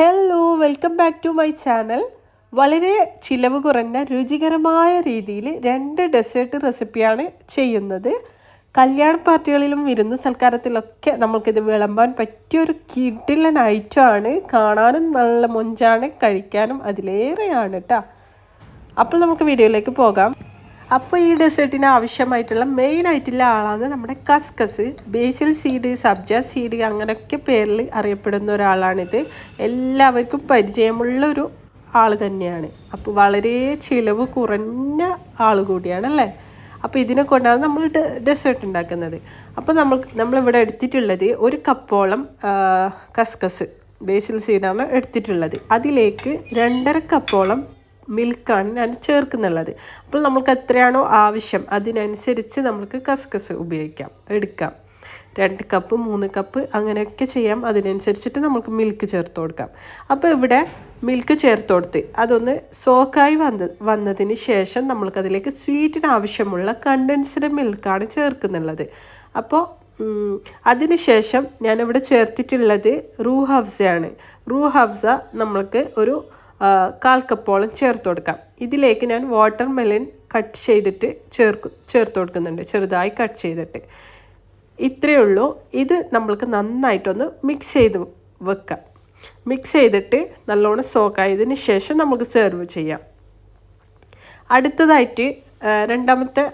Hello welcome back to my channel വളരെ ചിലവ് കുറഞ്ഞ രുചികരമായ രീതിയിൽ രണ്ട് ഡെസേർട്ട് റെസിപ്പിയാണ് ചെയ്യുന്നത്. കല്യാണ പാർട്ടികളിലും വിരുന്ന് സൽക്കാരത്തിലൊക്കെ നമുക്കിത് വിളമ്പാൻ പറ്റിയൊരു കിടിലൻ ഐറ്റമാണ് കാണാനും നല്ല മൊഞ്ചാണ് കഴിക്കാനും അതിലേറെയാണ് കേട്ടോ അപ്പോൾ നമുക്ക് വീഡിയോയിലേക്ക് പോകാം. അപ്പോൾ ഈ ഡെസേർട്ടിന് ആവശ്യമായിട്ടുള്ള മെയിൻ ആയിട്ടുള്ള ആളാണ് നമ്മുടെ കസ്കസ്. ബേസിൽ സീഡ് സബ്ജ സീഡ് അങ്ങനെയൊക്കെ പേരിൽ അറിയപ്പെടുന്ന ഒരാളാണിത്. എല്ലാവർക്കും പരിചയമുള്ള ഒരു ആൾ തന്നെയാണ്. അപ്പോൾ വളരെ ചിലവ് കുറഞ്ഞ ആൾ കൂടിയാണല്ലേ അപ്പോൾ ഇതിനെ കൊണ്ടാണ് നമ്മൾ ഡെസേർട്ട് ഉണ്ടാക്കുന്നത്. അപ്പോൾ നമ്മൾ നമ്മളിവിടെ എടുത്തിട്ടുള്ളത് ഒരു കപ്പോളം കസ്കസ്. ബേസിൽ സീഡാണ് എടുത്തിട്ടുള്ളത്. അതിലേക്ക് രണ്ടര കപ്പോളം മിൽക്കാണ് ഞാൻ ചേർക്കുന്നുള്ളത്. അപ്പോൾ നമുക്ക് എത്രയാണോ ആവശ്യം അതിനനുസരിച്ച് നമുക്ക് കസ്കസ് ഉപയോഗിക്കാം എടുക്കാം. രണ്ട് കപ്പ് മൂന്ന് കപ്പ് അങ്ങനെയൊക്കെ ചെയ്യാം. അതിനനുസരിച്ചിട്ട് നമുക്ക് മിൽക്ക് ചേർത്ത് കൊടുക്കാം. അപ്പോൾ ഇവിടെ മിൽക്ക് ചേർത്ത് കൊടുത്ത് അതൊന്ന് സോക്കായി വന്ന വന്നതിന് ശേഷം നമ്മൾക്കതിലേക്ക് സ്വീറ്റിന് ആവശ്യമുള്ള കണ്ടൻസ്ഡ് മിൽക്കാണ് ചേർക്കുന്നുള്ളത്. അപ്പോൾ അതിനുശേഷം ഞാനിവിടെ ചേർത്തിട്ടുള്ളത് റൂ ഹഫ്സയാണ് റൂ ഹഫ്സ നമ്മൾക്ക് ഒരു കാൽ കപ്പോളം ചേർത്ത് കൊടുക്കാം. ഇതിലേക്ക് ഞാൻ വാട്ടർ മെലൻ കട്ട് ചെയ്തിട്ട് ചേർക്കും ചേർത്ത് കൊടുക്കുന്നുണ്ട്. ചെറുതായി കട്ട് ചെയ്തിട്ട്. ഇത്രയേ ഉള്ളൂ. ഇത് നമ്മൾക്ക് നന്നായിട്ടൊന്ന് മിക്സ് ചെയ്ത് വെക്കാം. മിക്സ് ചെയ്തിട്ട് നല്ലോണം സോക്കായതിന് ശേഷം നമുക്ക് സെർവ് ചെയ്യാം. അടുത്തതായിട്ട് രണ്ടാമത്തെ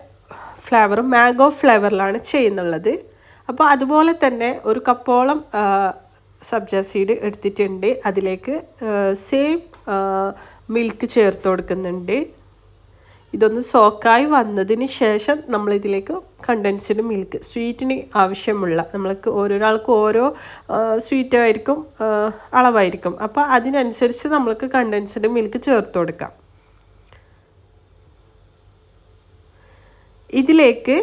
ഫ്ലേവർ മാംഗോ ഫ്ലേവറിലാണ് ചെയ്യുന്നുള്ളത്. അപ്പോൾ അതുപോലെ തന്നെ ഒരു കപ്പോളം സബ്ജ സീഡ് എടുത്തിട്ടുണ്ട്. അതിലേക്ക് സെയിം മിൽക്ക് ചേർത്ത് കൊടുക്കുന്നുണ്ട്. ഇതൊന്ന് സോക്കായി വന്നതിന് ശേഷം നമ്മളിതിലേക്ക് കണ്ടൻസ്ഡ് മിൽക്ക് സ്വീറ്റിന് ആവശ്യമുള്ള നമ്മൾക്ക് ഓരോരാൾക്ക് ഓരോ സ്വീറ്റ് ആയിരിക്കും അളവായിരിക്കും. അപ്പോൾ അതിനനുസരിച്ച് നമ്മൾക്ക് കണ്ടൻസ്ഡ് മിൽക്ക് ചേർത്ത് കൊടുക്കാം. ഇതിലേക്ക്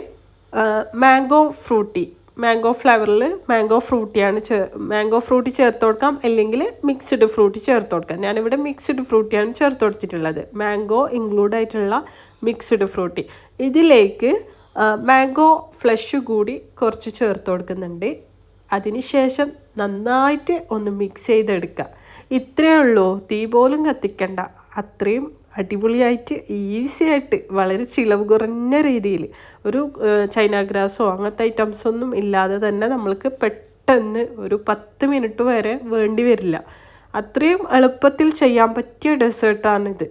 മാംഗോ ഫ്രൂട്ടി മാംഗോ ഫ്ലേവറിൽ മാംഗോ ഫ്രൂട്ടിയാണ് ചേ മാംഗോ ഫ്രൂട്ടി ചേർത്ത് കൊടുക്കാം. അല്ലെങ്കിൽ മിക്സ്ഡ് ഫ്രൂട്ടി ചേർത്ത് കൊടുക്കാം. ഞാനിവിടെ മിക്സ്ഡ് ഫ്രൂട്ടിയാണ് ചേർത്ത് കൊടുത്തിട്ടുള്ളത്. മാംഗോ ഇൻക്ലൂഡ് ആയിട്ടുള്ള മിക്സ്ഡ് ഫ്രൂട്ടി ഇതിലേക്ക് മാംഗോ ഫ്ലഷ് കൂടി കുറച്ച് ചേർത്ത് കൊടുക്കുന്നുണ്ട്. അതിനുശേഷം നന്നായിട്ട് ഒന്ന് മിക്സ് ചെയ്തെടുക്കുക. ഇത്രയേ ഉള്ളൂ. തീ പോലും കത്തിക്കണ്ട. അത്രയും അടിപൊളിയായിട്ട് ഈസി ആയിട്ട് വളരെ ചിലവ് കുറഞ്ഞ രീതിയിൽ ഒരു ചൈന ഗ്രാസോ അങ്ങനത്തെ ഐറ്റംസ് ഒന്നും ഇല്ലാതെ തന്നെ നമ്മൾക്ക് പെട്ടെന്ന് ഒരു പത്ത് മിനിറ്റ് വരെ വേണ്ടി വരില്ല. അത്രയും എളുപ്പത്തിൽ ചെയ്യാൻ പറ്റിയ ഡെസേർട്ടാണിത്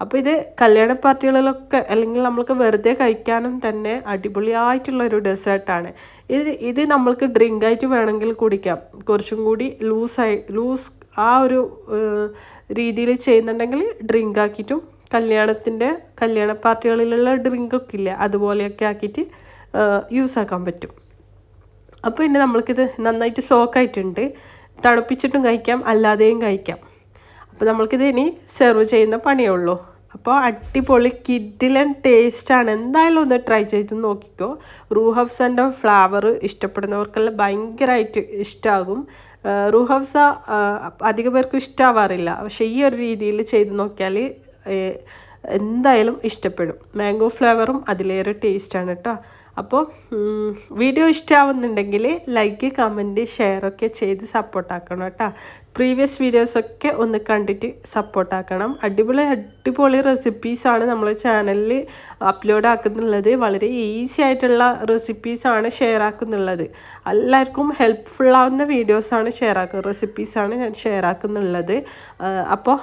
അപ്പോൾ ഇത് കല്യാണ പാർട്ടികളിലൊക്കെ അല്ലെങ്കിൽ നമ്മൾക്ക് വെറുതെ കഴിക്കാനും തന്നെ അടിപൊളിയായിട്ടുള്ള ഒരു ഡെസേർട്ടാണ്. ഇത് ഇത് നമ്മൾക്ക് ഡ്രിങ്കായിട്ട് വേണമെങ്കിൽ കുടിക്കാം. കുറച്ചും കൂടി ലൂസായി ലൂസ് ആ ഒരു രീതിയിൽ ചെയ്യുന്നുണ്ടെങ്കിൽ ഡ്രിങ്ക് ആക്കിയിട്ടും കല്യാണത്തിന്റെ കല്യാണ പാർട്ടികളിലുള്ള ഡ്രിങ്കൊക്കെ ഇല്ല അതുപോലെയൊക്കെ ആക്കിയിട്ട് യൂസ് ആക്കാൻ പറ്റും. അപ്പോൾ പിന്നെ നമ്മൾക്കിത് നന്നായിട്ട് സോക്കായിട്ടുണ്ട്. തണുപ്പിച്ചിട്ടും കഴിക്കാം അല്ലാതെയും കഴിക്കാം. അപ്പോൾ നമ്മൾക്കിത് ഇനി സെർവ് ചെയ്യുന്ന പണിയേ ഉള്ളൂ. അപ്പോൾ അടിപൊളി കിഡിലൻ ടേസ്റ്റാണ് എന്തായാലും ഒന്ന് ട്രൈ ചെയ്ത് നോക്കിക്കോ. റൂഹഫ്സന്റെ ഫ്ലവർ ഇഷ്ടപ്പെടുന്നവർക്കെല്ലാം ഭയങ്കരമായിട്ട് ഇഷ്ടമാകും റൂഹഫ്സ അധിക പേർക്കും ഇഷ്ടമാവാറില്ല പക്ഷേ ഈ ഒരു രീതിയിൽ ചെയ്ത് നോക്കിയാൽ എന്തായാലും ഇഷ്ടപ്പെടും. മാംഗോ ഫ്ലേവറും അതിലേറെ ടേസ്റ്റാണ് കേട്ടോ അപ്പോൾ വീഡിയോ ഇഷ്ടമാവുന്നുണ്ടെങ്കിൽ ലൈക്ക് കമന്റ് ഷെയറൊക്കെ ചെയ്ത് സപ്പോർട്ടാക്കണം കേട്ടോ പ്രീവിയസ് വീഡിയോസൊക്കെ ഒന്ന് കണ്ടിട്ട് സപ്പോർട്ടാക്കണം അടിപൊളി അടിപൊളി റെസിപ്പീസാണ് നമ്മൾ ചാനലിൽ അപ്ലോഡ് ആക്കുന്നുള്ളത്. വളരെ ഈസി ആയിട്ടുള്ള റെസിപ്പീസാണ് ഷെയർ ആക്കുന്നുള്ളത്. എല്ലാവർക്കും ഹെൽപ്ഫുൾ ആവുന്ന വീഡിയോസാണ് ഷെയർ ആക്കുന്നത് റെസിപ്പീസാണ് ഞാൻ ഷെയർ ആക്കുന്നുള്ളത്. അപ്പോൾ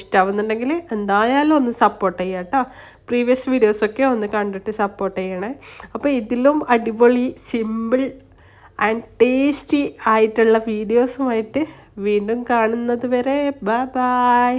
ഇഷ്ടമാവുന്നുണ്ടെങ്കിൽ എന്തായാലും ഒന്ന് സപ്പോർട്ട് ചെയ്യാം കേട്ടോ പ്രീവിയസ് വീഡിയോസൊക്കെ ഒന്ന് കണ്ടിട്ട് സപ്പോർട്ട് ചെയ്യണേ. അപ്പോൾ ഇതിലും അടിപൊളി സിമ്പിൾ ആൻഡ് ടേസ്റ്റി ആയിട്ടുള്ള വീഡിയോസുമായിട്ട് വീണ്ടും കാണുന്നത് വരെ. Bye bye